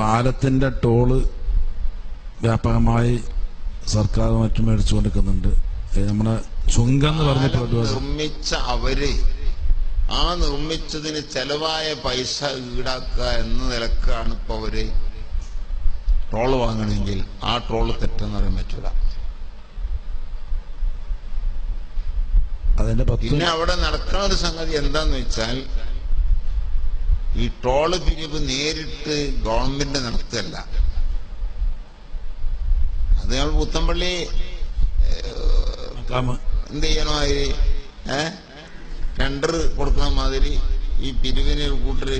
പാലത്തിന്റെ ടോൾ വ്യാപകമായി സർക്കാർ മറ്റും മേടിച്ചു കൊടുക്കുന്നുണ്ട് നമ്മുടെ ചുങ്കം എന്ന് പറഞ്ഞിട്ട് നിർമ്മിച്ച അവർ ആ നിർമ്മിച്ചതിന് ചെലവായ പൈസ ഈടാക്കുക എന്ന നിലക്കാണ് ഇപ്പൊ അവർ ട്രോൾ വാങ്ങണമെങ്കിൽ ആ ട്രോൾ തെറ്റെന്ന് പറയാൻ പറ്റൂല. അതിന്റെ പിന്നെ അവിടെ നടക്കുന്ന ഒരു സംഗതി എന്താന്ന് വെച്ചാൽ ഈ ടോൾ പിരിവ് നേരിട്ട് ഗവൺമെന്റ് നടത്തുകയല്ല. അത് നമ്മൾ പുത്തമ്പള്ളി എന്ത് ചെയ്യണമാതിരി ഏ? ടെൻഡർ കൊടുക്കുന്ന മാതിരി ഈ പിരിവിനെ കൂട്ടർ കൂട്ടര്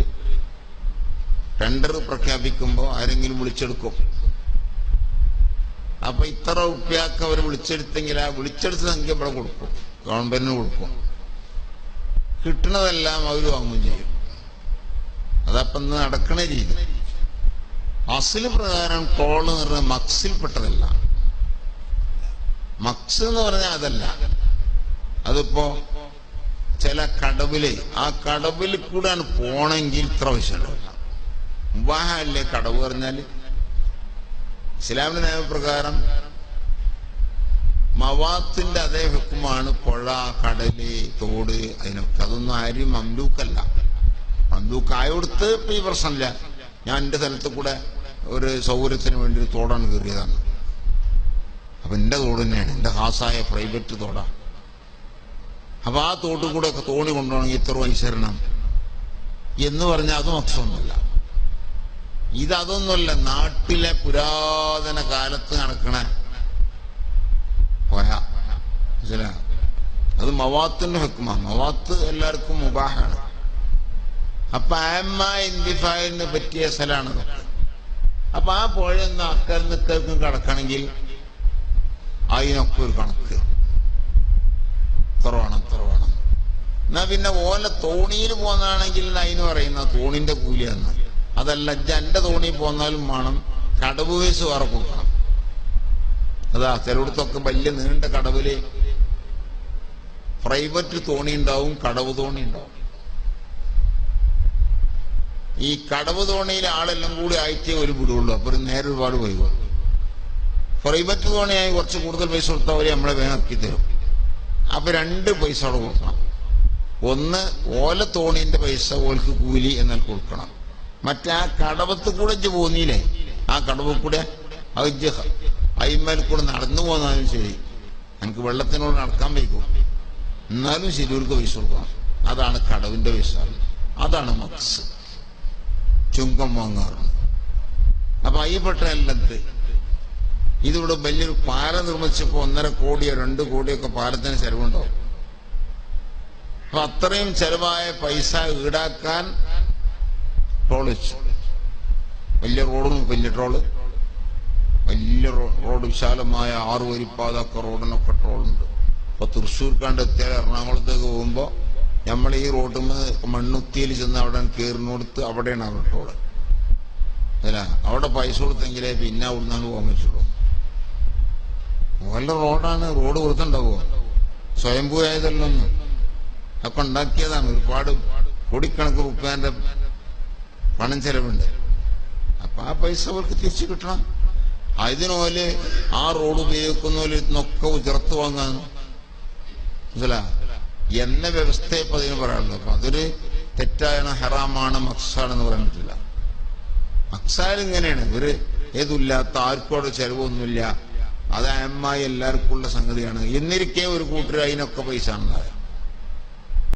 ടെൻഡർ പ്രഖ്യാപിക്കുമ്പോ ആരെങ്കിലും വിളിച്ചെടുക്കും. അപ്പൊ ഇത്ര ഉപ്പിയാക്ക അവർ വിളിച്ചെടുത്തെങ്കിൽ ആ വിളിച്ചെടുത്ത സംഖ്യ ഇവിടെ കൊടുക്കും. ഗവൺമെന്റിന് കൊടുക്കും. കിട്ടണതെല്ലാം അവർ വാങ്ങുകയും ചെയ്യും. അതപ്പൊ ഇന്ന് നടക്കണ രീതി അസിൽ പ്രകാരം കോൾ എന്ന് പറഞ്ഞാൽ മക്സിൽപ്പെട്ടതല്ല മക്സ് എന്ന് പറഞ്ഞാൽ അതല്ല. അതിപ്പോ ചില കടവിൽ ആ കടവിൽ കൂടെ പോണെങ്കിൽ ഇത്ര പൈസ ഉണ്ടാവില്ല മുബാഹല്ലേ കടവ് പറഞ്ഞാൽ? ഇസ്ലാമിന്റെ നിയമപ്രകാരം മവാത്തിന്റെ അതേ ഹുക്കുമാണ് പുഴ കടൽ തോട് അതിനൊക്കെ. അതൊന്നും ആരും മംലൂക്കല്ല കൊടുത്ത് ഇപ്പൊ ഈ പ്രശ്നമില്ല. ഞാൻ എന്റെ സ്ഥലത്ത് കൂടെ ഒരു സൗകര്യത്തിന് വേണ്ടി ഒരു തോടാണ് കയറിയതാണ്. അപ്പൊ എന്റെ തോട് തന്നെയാണ്. എന്റെ ഹാസായ പ്രൈവറ്റ് തോടാ. അപ്പൊ ആ തോട്ടിൽ കൂടെ ഒക്കെ തോണി കൊണ്ടുപോകണമെങ്കിൽ ഇത്ര പൈസ എന്ന് പറഞ്ഞാൽ അതും അർത്ഥമൊന്നുമില്ല ഇതൊന്നുമല്ല നാട്ടിലെ പുരാതന കാലത്ത് നടക്കണ പോയ. മനസ്സിലാ അത് മവാത്തിന്റെ ഹെക്കുമാണ് മവാത്ത് എല്ലാവർക്കും മുബാഹാണ് അപ്പൊ അമ്മ ഇന്തിഫായിന് പറ്റിയ സ്ഥലമാണ്. അതൊക്കെ അപ്പൊ ആ പുഴയൊന്ന് അക്കൽ നിക്കൽക്കും കടക്കണമെങ്കിൽ അതിനൊക്കെ ഒരു കണക്ക്. കുറവാണ് കുറവാണ്. എന്നാ പിന്നെ ഓല തോണിയിൽ പോന്നാണെങ്കിൽ അതിന് പറയുന്ന തോണിന്റെ കൂലിയെന്ന് അതല്ല എന്റെ തോണി പോന്നാലും വേണം. കടവ് വയസ്സ് വേറെ കൊടുക്കണം. അതാ ചിലയിടത്തൊക്കെ വലിയ നീണ്ട കടവിൽ പ്രൈവറ്റ് തോണി ഉണ്ടാവും കടവ് തോണി ഉണ്ടാവും. ഈ കടവ് തോണിയിൽ ആളെല്ലാം കൂടി ആയിട്ടേ ഒരു വിടുള്ളൂ അപ്പൊ നേരെ ഒരുപാട് പോയി പ്രൈവറ്റ് തോണിയായി കുറച്ച് കൂടുതൽ പൈസ കൊടുത്താൽ അവരെ നമ്മളെ വേഗം തരും. അപ്പൊ രണ്ട് പൈസ അവിടെ കൊടുക്കണം. ഒന്ന് ഓല തോണിന്റെ പൈസ ഓൽക്ക് കൂലി എന്നാൽ കൊടുക്കണം. മറ്റേ ആ കടവത്ത് കൂടെ പോന്നില്ലേ ആ കടവ് കൂടെ? അത് ഇജ്ജ് കൂടെ നടന്നു പോന്നാലും ശരി. എനിക്ക് വെള്ളത്തിനോട് നടക്കാൻ വയ്ക്കും എന്നാലും ശരി ഒരു പൈസ കൊടുക്കണം. അതാണ് കടവിന്റെ പൈസ. അതാണ് മക്സ്. ചുങ്കം വാങ്ങാറുണ്ട്. അപ്പൊ അയ്യപ്പെട്ട എല്ലാത്ത് ഇതിവിടെ വലിയൊരു പാല നിർമ്മിച്ചപ്പോ ഒന്നര കോടിയോ രണ്ട് കോടിയോ ഒക്കെ പാലത്തിന് ചെലവുണ്ടാവും അപ്പൊ അത്രയും ചെലവായ പൈസ ഈടാക്കാൻ ട്രോളിച്ചു. വലിയ റോഡും വലിയ ട്രോൾ. വലിയ റോഡ് വിശാലമായ ആറു വരിപ്പാതൊക്കെ റോഡിനൊക്കെ ട്രോളുണ്ട്. അപ്പൊ തൃശ്ശൂർക്കാണ്ട് എത്തിയാൽ എറണാകുളത്തേക്ക് പോകുമ്പോ നമ്മൾ ഈ റോഡിൽ മണ്ണുത്തിയിൽ ചെന്ന് അവിടെ കയറിനോടുത്ത് അവിടെയാണ് ആ റോഡ് അല്ല അവിടെ പൈസ കൊടുത്തെങ്കിലേ പിന്നെ അവിടുന്ന് പോകാൻ പറ്റുള്ളൂ. വല്ല റോഡാണ് റോഡ് കൊടുത്തുണ്ടാവോ സ്വയംഭൂയായതല്ലൊന്നും. ഒക്കെ ഉണ്ടാക്കിയതാണ് ഒരുപാട് കോടിക്കണക്ക് റുപ്യാന്റെ പണം ചെലവുണ്ട്. അപ്പൊ ആ പൈസ അവർക്ക് തിരിച്ചു കിട്ടണം. അതിനോൽ ആ റോഡ് ഉപയോഗിക്കുന്നോൽ നൊക്കെ ഉചർത്ത് വാങ്ങാൻ മനസ്സിലാ? എന്ന വ്യവസ്ഥയെ ഇപ്പൊ അതിന് പറയാനുള്ളത് അപ്പൊ അതൊരു തെറ്റാണ് ഹറാമാണ് മക്സാണെന്ന് പറയാൻ പറ്റില്ല. മക്സാൽ ഇങ്ങനെയാണ്. ഇവർ ഏതുമില്ലാത്ത ആർക്കും അവിടെ ചെലവൊന്നുമില്ല. അത് അമ്മായി എല്ലാവർക്കും ഉള്ള സംഗതിയാണ്. എന്നിരിക്കെ ഒരു കൂട്ടർ അതിനൊക്കെ പൈസ ഉണ്ടാകുക